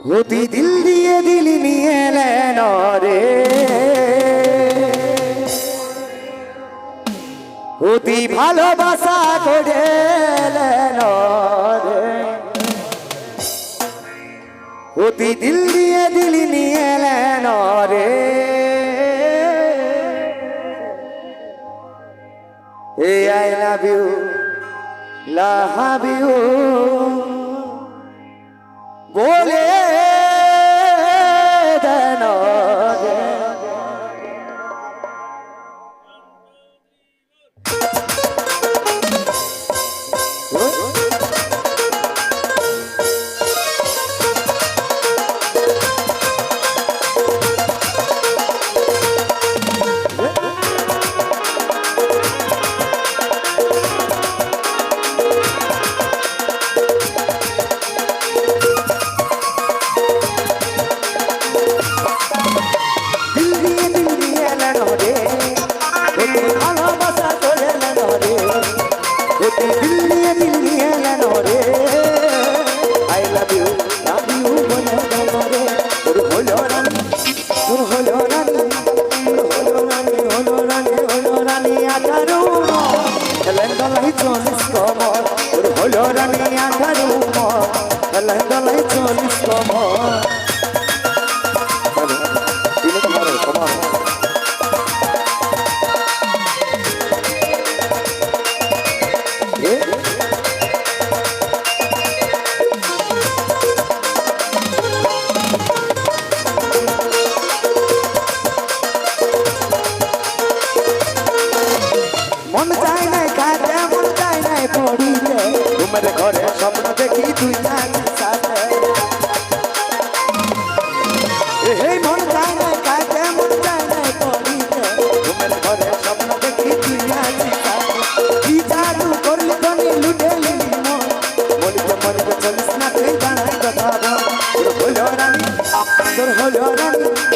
অতি দিল দিয়ে দিল নিয়ে এলেন রে অতি ভালোবাসা করে অতি দিল দিয়ে দিল নিয়ে এলেন রে এ I love you love you মন চায় নাই খাতে মন চায় নাই পড়িতে তোমার ঘরে স্বপ্ন দেখি তুই নাচিস সাথে। এই মন চায় নাই খাতে মন চায় নাই পড়িতে তোমার ঘরে স্বপ্ন দেখি তুই নাচিস সাথে। তোর হলো রানী।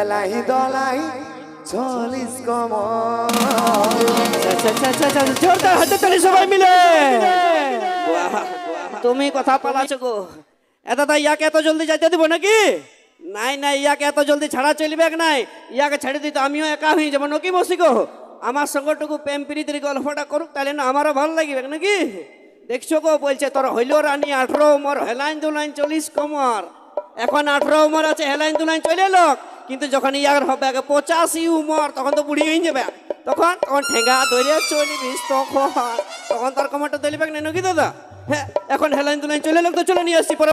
হেলাই দলাই, চল্লিশ আচ্ছা জোরদার হাতে তালি সবাই মিলে। তুমি কথা পালাছো গো। এত তাই ইয়াকে এত জলদি যাইতে দিব নাকি? নাই নাই, ইয়াকে এত জলদি ছাড়া চলবে নাই। ইয়াকে ছেড়ে দিতে আমিও একা হই যেমন নকি বসি গো, আমার সঙ্গটুকু প্রেম প্রীতির গল্পটা করুক তাহলে না আমারও ভালো লাগবে নাকি? দেখছ গো, বলছে, তোর হইল রানী, আঠারো মোর হেলাইন দুলাইন চল্লিশ কমর এখন আঠারো উমর আছে, হেলাইন দুলাইন চলে লোক কিন্তু যখন ইয়ার হবে, আগে পঁচাশি উমর, তখন তো বুড়ি হয়ে যাবে। তখন তখন ঠেঙ্গা ধরে চলিবিস তখন। তখন তার কমারটা দলিবে না নাকি দাদা? হ্যাঁ এখন হেলাইন দুলাইন চলে লোক তো চলে নিয়ে আসছি, পরে